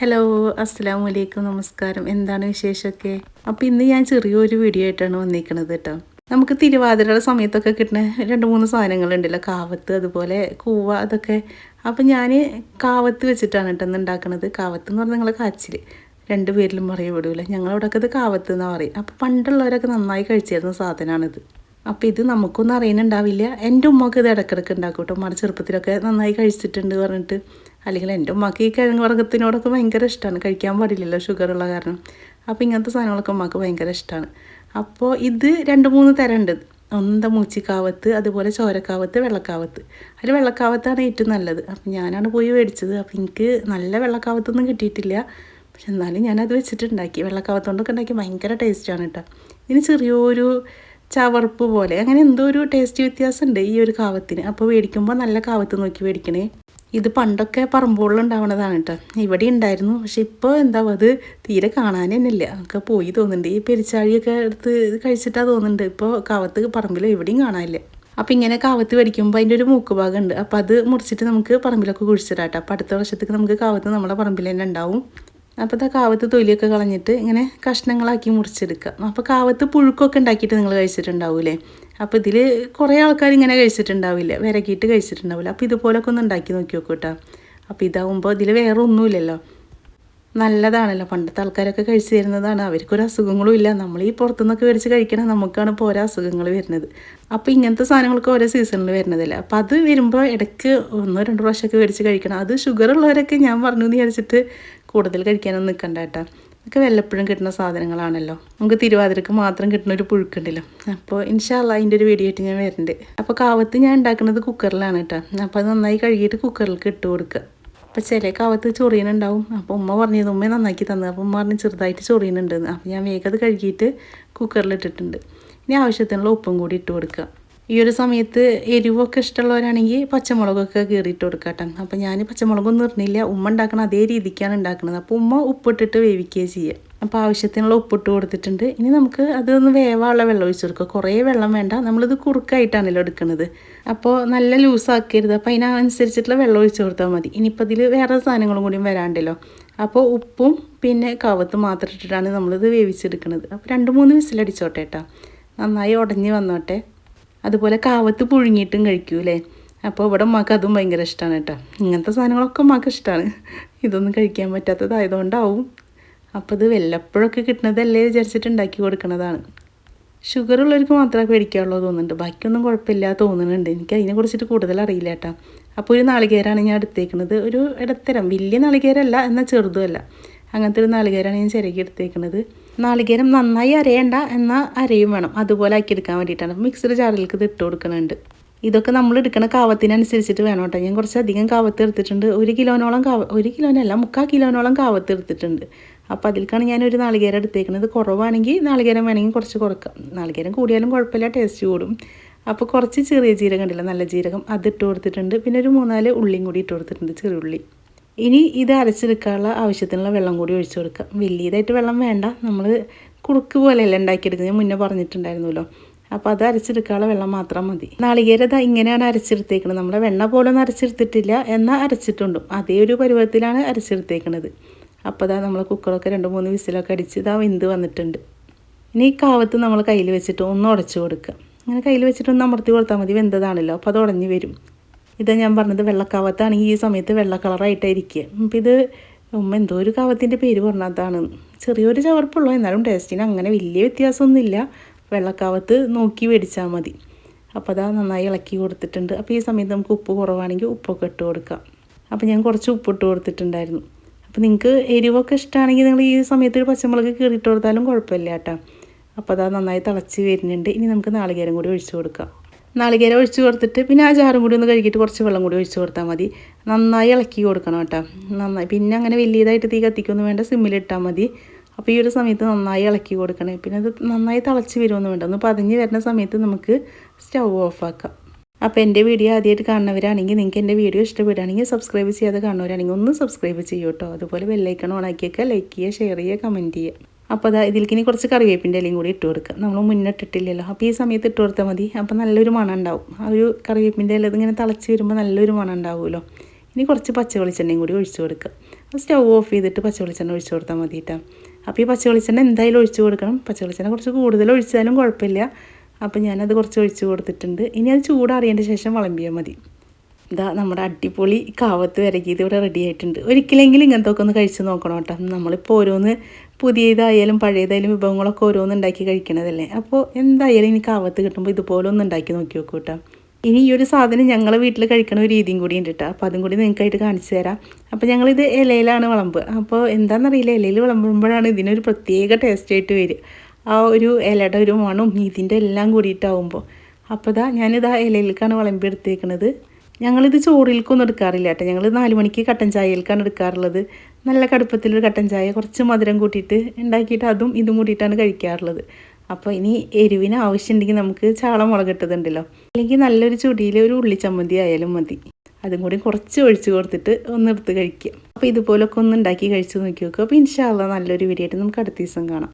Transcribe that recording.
Hello അസ്സാം വലൈക്കും നമസ്കാരം എന്താണ് വിശേഷമൊക്കെ? അപ്പോൾ ഇന്ന് ഞാൻ ചെറിയൊരു വീഡിയോ ആയിട്ടാണ് വന്നിരിക്കുന്നത് കേട്ടോ നമുക്ക് തിരുവാതിരയുടെ സമയത്തൊക്കെ കിട്ടുന്ന രണ്ട് മൂന്ന് സാധനങ്ങളുണ്ടല്ലോ. കാവത്ത് അതുപോലെ കൂവ അതൊക്കെ. അപ്പോൾ ഞാൻ കാവത്ത് വെച്ചിട്ടാണ് കേട്ടോ ഉണ്ടാക്കുന്നത് കാവത്ത് എന്ന് പറഞ്ഞാൽ നിങ്ങളെ കാച്ചിൽ രണ്ട് പേരിലും പറയപ്പെടില്ല ഞങ്ങളവിടെയൊക്കെ ഇത് കാവത്ത് എന്നാണ് പറയും. അപ്പോൾ പണ്ടുള്ളവരൊക്കെ നന്നായി കഴിച്ചിരുന്ന സാധനമാണിത് അപ്പോൾ ഇത് നമുക്കൊന്നും അറിയുന്നുണ്ടാവില്ല. എന്റെ ഉമ്മക്ക് ഇത് ഇടക്കിടക്ക് ഉണ്ടാക്കും കേട്ടോ ഉമ്മയുടെ ചെറുപ്പത്തിലൊക്കെ നന്നായി കഴിച്ചിട്ടുണ്ട് പറഞ്ഞിട്ട്. അല്ലെങ്കിൽ എന്റെ ഉമ്മക്ക് ഈ കിഴങ്ങ് വർഗത്തിനോടൊക്കെ ഭയങ്കര ഇഷ്ടമാണ് കഴിക്കാൻ പാടില്ലല്ലോ ഷുഗർ ഉള്ള കാരണം. അപ്പോൾ ഇങ്ങനത്തെ സാധനങ്ങളൊക്കെ ഉമ്മക്ക് ഭയങ്കര ഇഷ്ടമാണ് അപ്പോൾ ഇത് രണ്ട് മൂന്ന് തരം ഉണ്ട് ഒന്നെന്താ മൂച്ചിക്കാവത്ത് അതുപോലെ ചോരക്കാവത്ത് വെള്ളക്കാവത്ത്. അതിൽ വെള്ളക്കാവത്താണ് ഏറ്റവും നല്ലത്. അപ്പം ഞാനാണ് പോയി മേടിച്ചത്. അപ്പം എനിക്ക് നല്ല വെള്ളക്കാവത്തൊന്നും കിട്ടിയിട്ടില്ല. പക്ഷെ എന്നാലും ഞാനത് വെച്ചിട്ടുണ്ടാക്കി. വെള്ളക്കാവത്തോണ്ടൊക്കെ ഉണ്ടാക്കി ഭയങ്കര ടേസ്റ്റാണ് കേട്ടോ ഇതിന് ചെറിയൊരു ചവർപ്പ് പോലെ. അങ്ങനെ എന്തോ ഒരു ടേസ്റ്റ് വ്യത്യാസമുണ്ട് ഈ ഒരു കാവത്തിന്. അപ്പോൾ മേടിക്കുമ്പോൾ നല്ല കാവത്ത് നോക്കി മേടിക്കണേ. ഇത് പണ്ടൊക്കെ പറമ്പുകളിൽ ഉണ്ടാവണതാണ് കേട്ടോ. ഇവിടെ ഉണ്ടായിരുന്നു പക്ഷെ ഇപ്പോൾ എന്താ അത് തീരെ കാണാൻ തന്നെ ഇല്ല. ഒക്കെ പോയി തോന്നുന്നുണ്ട്. ഈ പെരിച്ചാഴിയൊക്കെ എടുത്ത് കഴിച്ചിട്ടാ തോന്നുന്നുണ്ട്. ഇപ്പോൾ കാവത്ത് പറമ്പിൽ എവിടെയും കാണാനില്ല. അപ്പം ഇങ്ങനെ കാവത്ത് വടിക്കുമ്പോൾ അതിന്റെ ഒരു മൂക്ക് ഭാഗം ഉണ്ട്. അപ്പോൾ അത് മുറിച്ചിട്ട് നമുക്ക് പറമ്പിലൊക്കെ കുഴിച്ചിടാട്ടോ അപ്പോൾ അടുത്ത വർഷത്തേക്ക് നമുക്ക് കാവത്ത് നമ്മുടെ പറമ്പിൽ തന്നെ ഉണ്ടാവും. അപ്പോൾ ഇതാ കാവത്ത് തൊലിയൊക്കെ കളഞ്ഞിട്ട് ഇങ്ങനെ കഷ്ണങ്ങളാക്കി മുറിച്ചെടുക്കുക. അപ്പോൾ കാവത്ത് പുഴുക്കൊക്കെ ഉണ്ടാക്കിയിട്ട് നിങ്ങൾ കഴിച്ചിട്ടുണ്ടാവില്ലേ? അപ്പോൾ ഇതിൽ കുറേ ആൾക്കാർ ഇങ്ങനെ കഴിച്ചിട്ടുണ്ടാവില്ല. വിരക്കിയിട്ട് കഴിച്ചിട്ടുണ്ടാവില്ല. അപ്പോൾ ഇതുപോലൊക്കെ ഒന്ന് ഉണ്ടാക്കി നോക്കി നോക്കൂ കേട്ടോ അപ്പോൾ ഇതാവുമ്പോൾ ഇതിൽ വേറെ ഒന്നുമില്ലല്ലോ നല്ലതാണല്ലോ. പണ്ടത്തെ ആൾക്കാരൊക്കെ കഴിച്ചു തരുന്നതാണ്. അവർക്കൊരു അസുഖങ്ങളും ഇല്ല. നമ്മൾ ഈ പുറത്തുനിന്നൊക്കെ മേടിച്ച് കഴിക്കണം നമുക്കാണ് ഇപ്പോൾ ഓരോ അസുഖങ്ങൾ വരുന്നത്. അപ്പോൾ ഇങ്ങനത്തെ സാധനങ്ങളൊക്കെ ഓരോ സീസണിൽ വരുന്നതല്ലേ. അപ്പോൾ അത് വരുമ്പോൾ ഇടയ്ക്ക് ഒന്നോ രണ്ടോ പ്രാവശ്യമൊക്കെ മേടിച്ച് കഴിക്കണം. അത് ഷുഗർ ഉള്ളവരൊക്കെ ഞാൻ പറഞ്ഞു എന്ന് വിചാരിച്ചിട്ട് കൂടുതൽ കഴിക്കാനൊന്നും നിൽക്കണ്ട കേട്ടോ. ഒക്കെ വല്ലപ്പോഴും കിട്ടുന്ന സാധനങ്ങളാണല്ലോ. നമുക്ക് തിരുവാതിരക്ക് മാത്രം കിട്ടുന്ന ഒരു പുഴുക്കുണ്ടല്ലോ. അപ്പോൾ ഇൻഷാല്ല അതിന്റെ ഒരു വീഡിയോ ഞാൻ വരുന്നുണ്ട് അപ്പോൾ കാവത്ത് ഞാൻ ഉണ്ടാക്കുന്നത് കുക്കറിലാണ് കേട്ടോ. അപ്പോൾ അത് നന്നായി കഴുകിയിട്ട് കുക്കറിൽ ഇട്ട് കൊടുക്കുക. അപ്പോൾ ചില കാവത്ത് ചൊറിയനുണ്ടാവും അപ്പോൾ ഉമ്മ പറഞ്ഞത് ഉമ്മ നന്നാക്കി തന്നു. അപ്പോൾ ഉമ്മ പറഞ്ഞ് ചെറുതായിട്ട് ചൊറിയനുണ്ടെന്ന് അപ്പോൾ ഞാൻ വേഗം അത് കഴുകിയിട്ട് കുക്കറിൽ ഇട്ടിട്ടുണ്ട്. ഇനി ആവശ്യത്തിനുള്ള ഉപ്പും കൂടി ഇട്ട് കൊടുക്കുക. ഈ ഒരു സമയത്ത് എരിവൊക്കെ ഇഷ്ടമുള്ളവരാണെങ്കിൽ പച്ചമുളകൊക്കെ കീറിയിട്ട് കൊടുക്കട്ടെ. അപ്പോൾ ഞാൻ പച്ചമുളകൊന്നും ഇടുന്നില്ല ഉമ്മ ഉണ്ടാക്കണ അതേ രീതിക്കാണ് ഉണ്ടാക്കുന്നത് അപ്പോൾ ഉമ്മ ഉപ്പിട്ടിട്ട് വേവിക്കുകയും ചെയ്യുക അപ്പോൾ ആവശ്യത്തിനുള്ള ഉപ്പിട്ട് കൊടുത്തിട്ടുണ്ട്. ഇനി നമുക്ക് അതൊന്ന് വേവാനുള്ള വെള്ളം ഒഴിച്ചു കൊടുക്കുക. കുറേ വെള്ളം വേണ്ട. നമ്മളിത് കുറുക്കായിട്ടാണല്ലോ എടുക്കുന്നത് അപ്പോൾ നല്ല ലൂസാക്കരുത് അപ്പോൾ അതിനനുസരിച്ചിട്ടുള്ള വെള്ളം ഒഴിച്ചു കൊടുത്താൽ മതി. ഇനിയിപ്പോൾ ഇതിൽ വേറെ സാധനങ്ങളും കൂടിയും വരാണ്ടല്ലോ. അപ്പോൾ ഉപ്പും പിന്നെ കവത്ത് മാത്രം ഇട്ടിട്ടാണ് നമ്മളിത് വേവിച്ചെടുക്കുന്നത് അപ്പോൾ രണ്ട് മൂന്ന് വിസിലടിച്ചോട്ടെ കേട്ടോ നന്നായി ഉടഞ്ഞ് വന്നോട്ടെ. അതുപോലെ കാവത്ത് പുഴുങ്ങിയിട്ടും കഴിക്കൂലേ അപ്പോൾ ഇവിടെ ഉമ്മാക്ക് അതും ഭയങ്കര ഇഷ്ടമാണ് കേട്ടോ. ഇങ്ങനത്തെ സാധനങ്ങളൊക്കെ ഉമ്മാക്ക് ഇഷ്ടമാണ് ഇതൊന്നും കഴിക്കാൻ പറ്റാത്തതായതുകൊണ്ടാവും. അപ്പോൾ ഇത് വല്ലപ്പോഴൊക്കെ കിട്ടുന്നതല്ലേ വിചാരിച്ചിട്ട് ഉണ്ടാക്കി കൊടുക്കുന്നതാണ് ഷുഗർ ഉള്ളവർക്ക് മാത്രമേ പേടിക്കാനുള്ളൂ തോന്നുന്നുണ്ട്. ബാക്കിയൊന്നും കുഴപ്പമില്ല തോന്നുന്നുണ്ട്. എനിക്ക് അതിനെ കുറിച്ചിട്ട് കൂടുതൽ അറിയില്ല കേട്ടോ. അപ്പോൾ ഒരു നാളികേരാണ് ഞാൻ എടുത്തേക്കുന്നത് ഒരു ഇടത്തരം. വലിയ നാളികേരല്ല എന്നാൽ ചെറുതുമല്ല. അങ്ങനത്തെ ഒരു നാളികേരാണ് ഞാൻ ചിരകി എടുത്തേക്കുന്നത് നാളികേരം നന്നായി അരയേണ്ട എന്നാൽ അരയും വേണം. അതുപോലെ ആക്കി എടുക്കാൻ വേണ്ടിയിട്ടാണ്. മിക്സഡ് ജാറിലേക്ക് ഇത് ഇട്ട് കൊടുക്കുന്നുണ്ട്. ഇതൊക്കെ നമ്മൾ എടുക്കുന്ന കാവത്തിനനുസരിച്ചിട്ട് വേണം കേട്ടോ. ഞാൻ കുറച്ചധികം കാവത്ത് എടുത്തിട്ടുണ്ട്. ഒരു കിലോനോളം കാവ ഒരു കിലോനല്ല മുക്കാൽ കിലോനോളം കാവത്ത് എടുത്തിട്ടുണ്ട്. അപ്പോൾ അതിലേക്കാണ് ഞാൻ ഒരു നാളികേരം എടുത്തേക്കുന്നത്. കുറവാണെങ്കിൽ നാളികേരം വേണമെങ്കിൽ കുറച്ച് കുറക്കാം. നാളികേരം കൂടിയാലും കുഴപ്പമില്ല ടേസ്റ്റ് കൂടും. അപ്പോൾ കുറച്ച് ചെറിയ ജീരകം ഉണ്ടല്ലോ നല്ല ജീരകം അത് ഇട്ട് കൊടുത്തിട്ടുണ്ട്. പിന്നെ ഒരു മൂന്നാൽ ഉള്ളിയും കൂടി ഇട്ട് കൊടുത്തിട്ടുണ്ട് ചെറിയുള്ളി ഇനി ഇത് അരച്ചെടുക്കാനുള്ള ആവശ്യത്തിനുള്ള വെള്ളം കൂടി ഒഴിച്ചു കൊടുക്കുക. വലിയതായിട്ട് വെള്ളം വേണ്ട. നമ്മൾ കുറുക്ക് പോലെയല്ല ഉണ്ടാക്കിയെടുക്കുന്നത്. ഞാൻ മുന്നേ പറഞ്ഞിട്ടുണ്ടായിരുന്നല്ലോ. അപ്പോൾ അത് അരച്ചെടുക്കാനുള്ള വെള്ളം മാത്രം മതി. നാളികേരത ഇങ്ങനെയാണ് അരച്ചെടുത്തേക്കുന്നത് നമ്മുടെ വെണ്ണ പോലെ ഒന്നും അരച്ചെടുത്തിട്ടില്ല എന്നാൽ അരച്ചിട്ടുണ്ടും. അതേ ഒരു പരുവത്തിലാണ് അരച്ചെടുത്തേക്കുന്നത് അപ്പോൾ ഇതാ നമ്മൾ കുക്കറൊക്കെ രണ്ട് മൂന്ന് വിസിലൊക്കെ അടിച്ച് ഇതാ വെന്ത് വന്നിട്ടുണ്ട്. ഇനി ഈ കാവത്ത് നമ്മൾ കയ്യിൽ വെച്ചിട്ട് ഒന്ന് ഉടച്ചു കൊടുക്കുക. അങ്ങനെ കയ്യിൽ വെച്ചിട്ട് ഒന്ന് അമർത്തി കൊടുത്താൽ മതി. വെന്തതാണല്ലോ. അപ്പോൾ അത് ഉടഞ്ഞു വരും. ഇതാ ഞാൻ പറഞ്ഞത് വെള്ളക്കാവത്താണെങ്കിൽ ഈ സമയത്ത് വെള്ള കളറായിട്ടായിരിക്കുക അപ്പോൾ ഇത് ഉമ്മ എന്തോ ഒരു കാവത്തിന്റെ പേര് പറഞ്ഞതാണ് ചെറിയൊരു ചവർപ്പുള്ളൂ എന്നാലും ടേസ്റ്റിന് അങ്ങനെ വലിയ വ്യത്യാസമൊന്നുമില്ല. വെള്ളക്കാവത്ത് നോക്കി മേടിച്ചാൽ മതി. അപ്പോൾ അതാ നന്നായി ഇളക്കി കൊടുത്തിട്ടുണ്ട്. അപ്പോൾ ഈ സമയത്ത് നമുക്ക് ഉപ്പ് കുറവാണെങ്കിൽ ഉപ്പൊക്കെ ഇട്ട് കൊടുക്കാം. അപ്പോൾ ഞാൻ കുറച്ച് ഉപ്പിട്ട് കൊടുത്തിട്ടുണ്ടായിരുന്നു. അപ്പോൾ നിങ്ങൾക്ക് എരിവൊക്കെ ഇഷ്ടമാണെങ്കിൽ നിങ്ങൾ ഈ സമയത്ത് ഒരു പച്ചമുളക് കീറിയിട്ട് കൊടുത്താലും കുഴപ്പമില്ല കേട്ടോ. അപ്പോൾ അതാ നന്നായി തിളച്ച് വരുന്നുണ്ട്. ഇനി നമുക്ക് നാളികേരം കൂടി ഒഴിച്ചു കൊടുക്കാം. നാളികേരം ഒഴിച്ച് കൊടുത്തിട്ട് പിന്നെ ആ ചാറും കൂടി ഒന്ന് കഴുകിയിട്ട് കുറച്ച് വെള്ളം കൂടി ഒഴിച്ച് കൊടുത്താൽ മതി. നന്നായി ഇളക്കി കൊടുക്കണം കേട്ടോ. നന്നായി. പിന്നെ അങ്ങനെ വലിയതായിട്ട് തീ കത്തിക്കൊന്നും വേണ്ട സിമ്മിലിട്ടാൽ മതി. അപ്പോൾ ഈ ഒരു സമയത്ത് നന്നായി ഇളക്കി കൊടുക്കണേ. പിന്നെ അത് നന്നായി തിളച്ച് വരുമൊന്നും വേണ്ട. ഒന്ന് പതിഞ്ഞ് വരുന്ന സമയത്ത് നമുക്ക് സ്റ്റൗ ഓഫാക്കാം അപ്പോൾ എന്റെ വീഡിയോ ആദ്യമായിട്ട് കാണുന്നവരാണെങ്കിൽ നിങ്ങൾക്ക് എന്റെ വീഡിയോ ഇഷ്ടപ്പെടുകയാണെങ്കിൽ സബ്സ്ക്രൈബ് ചെയ്യാതെ കാണുന്നവരാണെങ്കിൽ ഒന്ന് സബ്സ്ക്രൈബ് ചെയ്യൂ കേട്ടോ. അതുപോലെ ബെല്ലൈക്കൺ ഓണാക്കിയൊക്കെ ലൈക്ക് ചെയ്യുക ഷെയർ ചെയ്യുക കമന്റ് ചെയ്യുക. അപ്പോൾ അതാ ഇതിലേക്ക് ഇനി കുറച്ച് കറിവേപ്പിന്റെ ഇലയും കൂടി ഇട്ട് കൊടുക്കുക നമ്മൾ മുന്നിട്ടിട്ടില്ലല്ലോ അപ്പോൾ ഈ സമയത്ത് ഇട്ട് കൊടുത്താൽ മതി. അപ്പോൾ നല്ലൊരു മണം ഉണ്ടാവും. ആ ഒരു കറിവേപ്പിന്റെ ഇല ഇതിങ്ങനെ തിളച്ച് വരുമ്പോൾ നല്ലൊരു മണം ഉണ്ടാവുമല്ലോ. ഇനി കുറച്ച് പച്ച വെളിച്ചെണ്ണയും കൂടി ഒഴിച്ച് കൊടുക്കുക സ്റ്റൗ ഓഫ് ചെയ്തിട്ട് പച്ച വെളിച്ചെണ്ണ ഒഴിച്ച് കൊടുത്താൽ മതി കേട്ടോ. അപ്പോൾ ഈ പച്ച വെളിച്ചെണ്ണ എന്തായാലും ഒഴിച്ച് കൊടുക്കണം. പച്ച വെളിച്ചെണ്ണ കുറച്ച് കൂടുതൽ ഒഴിച്ചാലും കുഴപ്പമില്ല. അപ്പോൾ ഞാനത് കുറച്ച് ഒഴിച്ച് കൊടുത്തിട്ടുണ്ട്. ഇനി അത് ചൂടാറിയതിന്റെ ശേഷം വിളമ്പിയാൽ മതി. ഇതാ നമ്മുടെ അടിപൊളി കാവത്ത് വിരകിയത് ഇവിടെ റെഡി ആയിട്ടുണ്ട്. ഒരിക്കലെങ്കിലും ഇങ്ങനത്തെ ഒക്കെ ഒന്ന് കഴിച്ച് നോക്കണം കേട്ടോ. നമ്മളിപ്പോൾ ഓരോന്ന് പുതിയതായാലും പഴയതായാലും വിഭവങ്ങളൊക്കെ ഓരോന്ന് ഉണ്ടാക്കി കഴിക്കണതല്ലേ? അപ്പോൾ എന്തായാലും ഇനി കാവത്ത് കിട്ടുമ്പോൾ ഇതുപോലെ ഒന്ന് ഉണ്ടാക്കി നോക്കി നോക്കൂ കേട്ടോ. ഇനി ഈ ഒരു സാധനം ഞങ്ങളെ വീട്ടിൽ കഴിക്കണ ഒരു രീതിയും കൂടി ഉണ്ട് കേട്ടോ. അപ്പോൾ അതും കൂടി നിങ്ങൾക്കായിട്ട് കാണിച്ചു തരാം. അപ്പോൾ ഞങ്ങളിത് ഇലയിലാണ് വിളമ്പ് അപ്പോൾ എന്താണെന്നറിയില്ല ഇലയിൽ വിളമ്പുമ്പോഴാണ് ഇതിനൊരു പ്രത്യേക ടേസ്റ്റ് ആയിട്ട് വരിക. ആ ഒരു ഇലയുടെ ഒരു മണവും ഇതിന്റെ എല്ലാം കൂടിയിട്ടാവുമ്പോൾ അപ്പോൾ ഇതാ ഞാനിതാ ഇലയിലേക്കാണ് വിളമ്പി എടുത്തേക്കണത്. ഞങ്ങളിത് ചോറിൽക്കൊന്നും എടുക്കാറില്ല കേട്ടോ. ഞങ്ങൾ നാല് മണിക്ക് കട്ടൻ ചായയിൽക്കാണ് എടുക്കാറുള്ളത്. നല്ല കടുപ്പത്തിലൊരു കട്ടൻ ചായ കുറച്ച് മധുരം കൂട്ടിയിട്ട് ഉണ്ടാക്കിയിട്ട് അതും ഇതും കൂട്ടിയിട്ടാണ് കഴിക്കാറുള്ളത്. അപ്പോൾ ഇനി എരിവിന് ആവശ്യമുണ്ടെങ്കിൽ നമുക്ക് ചാള മുളകിട്ടതുണ്ടല്ലോ അല്ലെങ്കിൽ നല്ലൊരു ചുടിയിൽ ഒരു ഉള്ളി ചമ്മന്തി ആയാലും മതി. അതും കൂടി കുറച്ച് ഒഴിച്ച് കൊടുത്തിട്ട് ഒന്ന് എടുത്ത് കഴിക്കുക. അപ്പോൾ ഇതുപോലൊക്കെ ഒന്ന് ഉണ്ടാക്കി കഴിച്ച് നോക്കി നോക്കുക അപ്പോൾ ഇൻഷാല്ല നല്ലൊരു വീഡിയോ ആയിട്ട് നമുക്ക് അടുത്ത ദിവസം കാണാം.